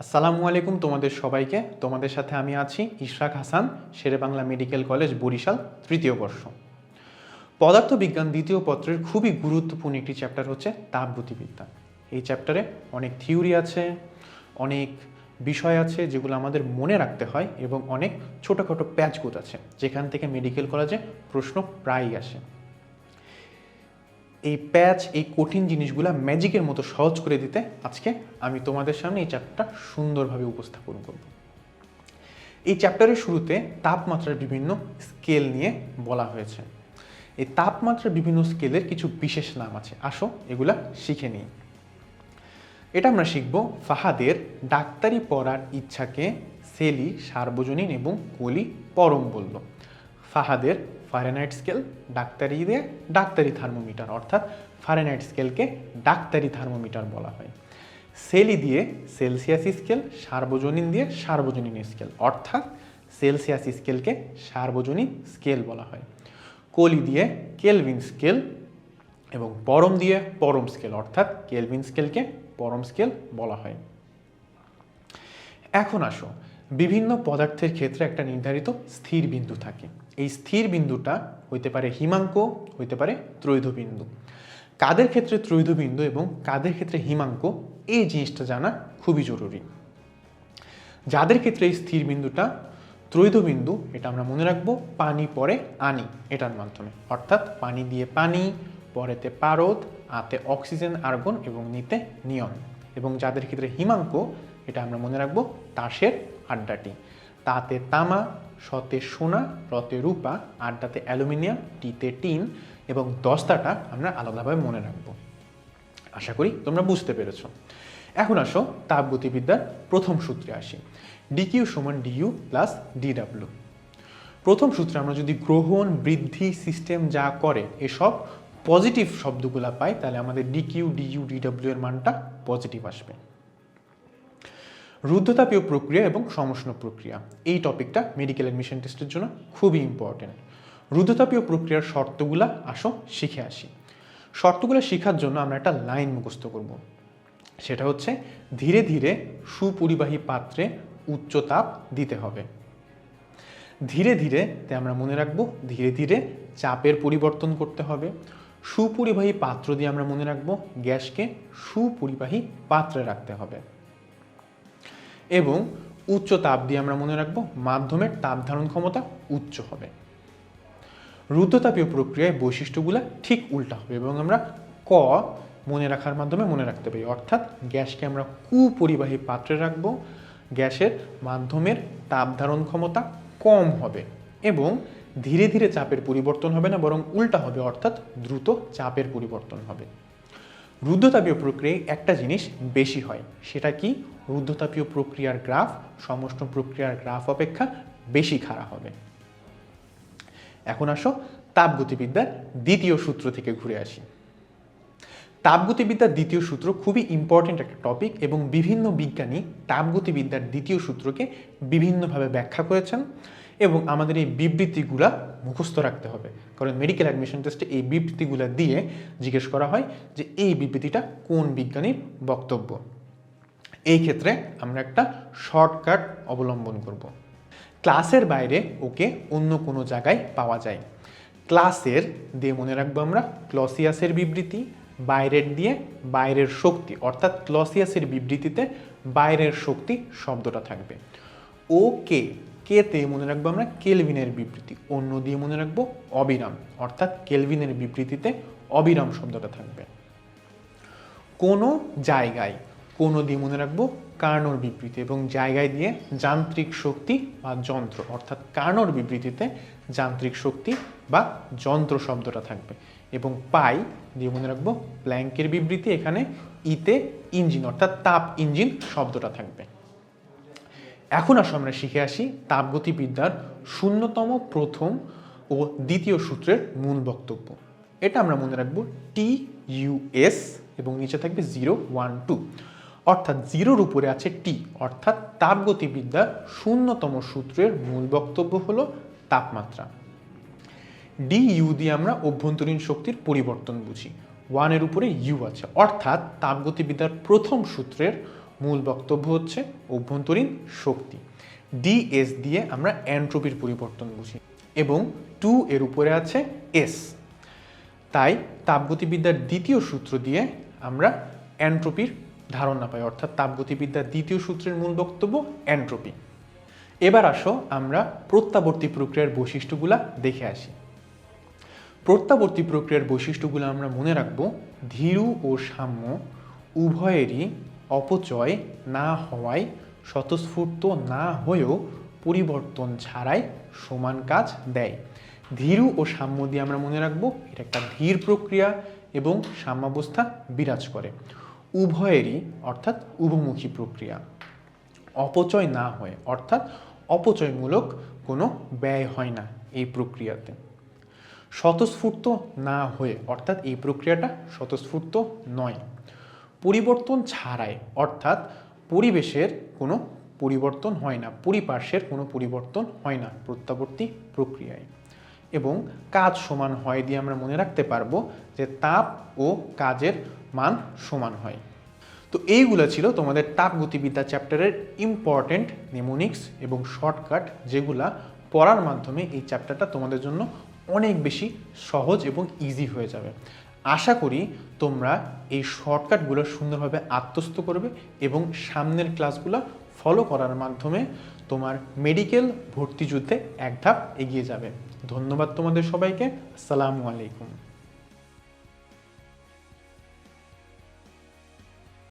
আসসালামু আলাইকুম তোমাদের সবাইকে। তোমাদের সাথে আমি আছি ইশরাক হাসান শেরে বাংলা মেডিকেল কলেজ, বরিশাল, তৃতীয় বর্ষ। পদার্থবিজ্ঞান দ্বিতীয় পত্রের খুবই গুরুত্বপূর্ণ একটি চ্যাপ্টার হচ্ছে তাপগতিবিদ্যা। এই চ্যাপ্টারে অনেক থিওরি আছে, অনেক বিষয় আছে যেগুলো আমাদের মনে রাখতে হয় এবং অনেক ছোটোখাটো প্যাচগুত আছে, যেখান থেকে মেডিকেল কলেজে প্রশ্ন প্রায়ই আসে। এই প্যাচ, এই কঠিন জিনিসগুলো ম্যাজিকের মতো সহজ করে দিতে আজকে আমি তোমাদের সামনে এই চ্যাপ্টারটা সুন্দরভাবে উপস্থাপন করব। এই চ্যাপ্টারের শুরুতে তাপমাত্রার বিভিন্ন স্কেল নিয়ে বলা হয়েছে। এই তাপমাত্রার বিভিন্ন স্কেলের কিছু বিশেষ নাম আছে। আসো, এগুলা শিখে নিই। এটা আমরা শিখব ফাহাদের ডাক্তারি পড়ার ইচ্ছাকে সেলি, সার্বজনীন এবং কলি পরম বলল। ফাহাদের ফারেনাইট স্কেল ডাক্তারি দিয়ে ডাক্তারি থার্মোমিটার অর্থাৎ ফারেনাইট স্কেলকে ডাক্তারি থার্মোমিটার বলা হয়। সেলি দিয়ে সেলসিয়াস স্কেল সার্বজনীন দিয়ে সার্বজনীন স্কেল অর্থাৎ সেলসিয়াস স্কেলকে সার্বজনীন স্কেল বলা হয়। কলি দিয়ে কেলভিন স্কেল এবং পরম দিয়ে পরম স্কেল অর্থাৎ কেলভিন স্কেলকে পরম স্কেল বলা হয়। এখন আসো, বিভিন্ন পদার্থের ক্ষেত্রে একটা নির্ধারিত স্থির বিন্দু থাকে। এই স্থির বিন্দুটা হইতে পারে হিমাঙ্ক, হইতে পারে ত্রৈধ বিন্দু কাদের ক্ষেত্রে ত্রৈধ বিন্দু এবং কাদের ক্ষেত্রে হিমাঙ্ক, এই জিনিসটা জানা খুবই জরুরি। যাদের ক্ষেত্রে এই স্থির বিন্দুটা ত্রৈধ বিন্দু এটা আমরা মনে রাখব, পানি পরে আনি এটার মাধ্যমে। অর্থাৎ পানি দিয়ে পানি, পরেতে পারদ, আতে অক্সিজেন, আর্গন এবং নিতে নিয়ন। এবং যাদের ক্ষেত্রে হিমাঙ্ক, এটা আমরা মনে রাখব তাসের আড্ডাটি। তাতে তামা, সতে সোনা, রতে রূপা, আড্ডাতে অ্যালুমিনিয়াম, টিতে টিন এবং দস্তাটা আমরা আলাদাভাবে মনে রাখব। আশা করি তোমরা বুঝতে পেরেছ। এখন আসো তাপগতিবিদ্যার প্রথম সূত্রে আসি। ডিকিউ সমান ডিইউ প্লাস ডিডাব্লিউ প্রথম সূত্রে আমরা যদি গ্রহণ, বৃদ্ধি সিস্টেম যা করে এসব পজিটিভ শব্দগুলো পাই, তাহলে আমাদের ডিকিউ ডিইউ ডিডাব্লিউ এর মানটা পজিটিভ আসবে। রুদ্ধতাপীয় প্রক্রিয়া এবং সমষ্ণ প্রক্রিয়া। এই টপিকটা মেডিকেল অ্যাডমিশন টেস্টের জন্য খুবই ইম্পর্টেন্ট রুদ্ধতাপীয় প্রক্রিয়ার শর্তগুলা আসো শিখে আসি। শর্তগুলো শেখার জন্য আমরা একটা লাইন মুখস্থ করব। সেটা হচ্ছে ধীরে ধীরে সুপরিবাহী পাত্রে উচ্চ তাপ দিতে হবে। ধীরে ধীরে তে আমরা মনে রাখব ধীরে ধীরে চাপের পরিবর্তন করতে হবে। সুপরিবাহী পাত্র দিয়ে আমরা মনে রাখব গ্যাসকে সুপরিবাহী পাত্রে রাখতে হবে। এবং উচ্চ তাপ দিয়ে আমরা মনে রাখব মাধ্যমের তাপ ধারণ ক্ষমতা উচ্চ হবে। রুদ্ধতাপীয় প্রক্রিয়ায় বৈশিষ্ট্যগুলো ঠিক উল্টা হবে এবং আমরা ক মনে রাখার মাধ্যমে মনে রাখতে পারি। অর্থাৎ গ্যাসকে আমরা কুপরিবাহী পাত্রে রাখব, গ্যাসের মাধ্যমের তাপ ধারণ ক্ষমতা কম হবে এবং ধীরে ধীরে চাপের পরিবর্তন হবে না, বরং উল্টা হবে, অর্থাৎ দ্রুত চাপের পরিবর্তন হবে। রুদ্ধতাপীয় প্রক্রিয়ায় একটা জিনিস বেশি হয়, সেটা কি? রুদ্ধতাপীয় প্রক্রিয়ার গ্রাফ, সমষ্ট প্রক্রিয়ার গ্রাফ অপেক্ষা বেশি খাড়া হবে। এখন আসো তাপগতিবিদ্যার দ্বিতীয় সূত্র থেকে ঘুরে আসি। তাপগতিবিদ্যার দ্বিতীয় সূত্র খুবই ইম্পর্টেন্ট একটা টপিক এবং বিভিন্ন বিজ্ঞানী তাপগতিবিদ্যার দ্বিতীয় সূত্রকে বিভিন্নভাবে ব্যাখ্যা করেছেন এবং আমাদের এই বিবৃতিগুলা মুখস্থ রাখতে হবে। কারণ মেডিকেল অ্যাডমিশন টেস্টে এই বিবৃতিগুলা দিয়ে জিজ্ঞেস করা হয় যে এই বিবৃতিটা কোন বিজ্ঞানীর বক্তব্য? এই ক্ষেত্রে আমরা একটা শর্টকাট অবলম্বন করব। ক্লাসের বাইরে ওকে অন্য কোনো জায়গায় পাওয়া যায়। ক্লাসের দিয়ে মনে রাখব আমরা ক্লসিয়াসের বিবৃতি, বাইরের দিয়ে বাইরের শক্তি, অর্থাৎ ক্লসিয়াসের বিবৃতিতে বাইরের শক্তি শব্দটা থাকবে। ও কে কেতে মনে রাখব আমরা কেলভিনের বিবৃতি, অন্য দিয়ে মনে রাখব অবিরাম, অর্থাৎ কেলভিনের বিবৃতিতে অবিরাম শব্দটা থাকবে। কোনো জায়গায় কোনো দিয়ে মনে রাখব কার্নোর বিবৃতি এবং জায়গায় দিয়ে যান্ত্রিক শক্তি বা যন্ত্র, অর্থাৎ কার্নোর বিবৃতিতে যান্ত্রিক শক্তি বা যন্ত্র শব্দটা থাকবে এবং পাই দিয়ে মনে রাখব প্ল্যাঙ্কের বিবৃতি, এখানে ইতে ইঞ্জিন, অর্থাৎ তাপ ইঞ্জিন শব্দটা থাকবে। এখন আসো আমরা শিখে আসি তাপগতিবিদ্যার শূন্যতম প্রথম ও দ্বিতীয় সূত্রের মূল বক্তব্য। এটা আমরা মনে রাখব টি ইউএস এবং নিচে থাকবে জিরো ওয়ান টু। অর্থাৎ জিরোর উপরে আছে টি, অর্থাৎ তাপগতিবিদ্যার শূন্যতম সূত্রের মূল বক্তব্য হলো তাপমাত্রা। ডি, ইউ দিয়ে আমরা অভ্যন্তরীণ শক্তির পরিবর্তন বুঝি। ওয়ানের উপরে ইউ আছে, অর্থাৎ তাপগতিবিদ্যার প্রথম সূত্রের মূল বক্তব্য হচ্ছে অভ্যন্তরীণ শক্তি। ডি, এস দিয়ে আমরা অ্যান্ট্রোপির পরিবর্তন বুঝি এবং টু এর উপরে আছে এস। তাই তাপগতিবিদ্যার দ্বিতীয় সূত্র দিয়ে আমরা অ্যান্ট্রোপির ধারণা পাই, অর্থাৎ তাপগতিবিদ্যার দ্বিতীয় সূত্রের মূল বক্তব্য অ্যান্ট্রোপি এবার আসো আমরা প্রত্যাবর্তী প্রক্রিয়ার বৈশিষ্ট্যগুলা দেখে আসি। প্রত্যাবর্তী প্রক্রিয়ার বৈশিষ্ট্যগুলো আমরা মনে রাখব, ধীরু ও সাম্য উভয়েরই অপচয় না হওয়ায়, স্বতঃস্ফূর্ত না হয়েও পরিবর্তন ছাড়াই সমান কাজ দেয়। ধীরু ও সাম্য দিয়ে আমরা মনে রাখব, এটা একটা ধীর প্রক্রিয়া এবং সাম্যাবস্থা বিরাজ করে। উভয়েরই, অর্থাৎ উভমুখী প্রক্রিয়া। অপচয় না হয়, অর্থাৎ অপচয়মূলক কোনো ব্যয় হয় না এই প্রক্রিয়াতে। স্বতঃস্ফূর্ত না হয়ে, অর্থাৎ এই প্রক্রিয়াটা স্বতঃস্ফূর্ত নয়। পরিবর্তন ছাড়াই, অর্থাৎ পরিবেশের কোনো পরিবর্তন হয় না, পরিপার্শ্বের কোনো পরিবর্তন হয় না প্রত্যাবর্তী প্রক্রিয়ায়। এবং কাজ সমান হয় দিয়ে আমরা মনে রাখতে পারব যে তাপ ও কাজের মান সমান হয়। তো এইগুলো ছিল তোমাদের তাপগতিবিদ্যা চ্যাপ্টারের ইম্পর্টেন্ট নেমোনিক্স এবং শর্টকাট যেগুলা পড়ার মাধ্যমে এই চ্যাপ্টারটা তোমাদের জন্য অনেক বেশি সহজ এবং ইজি হয়ে যাবে। আশা করি তোমরা এই শর্টকাটগুলো সুন্দরভাবে আত্মস্থ করবে এবং সামনের ক্লাসগুলো ফলো করার মাধ্যমে তোমার মেডিকেল ভর্তি যুদ্ধে এক ধাপ এগিয়ে যাবে। ধন্যবাদ তোমাদের সবাইকে। আসসালামু আলাইকুম।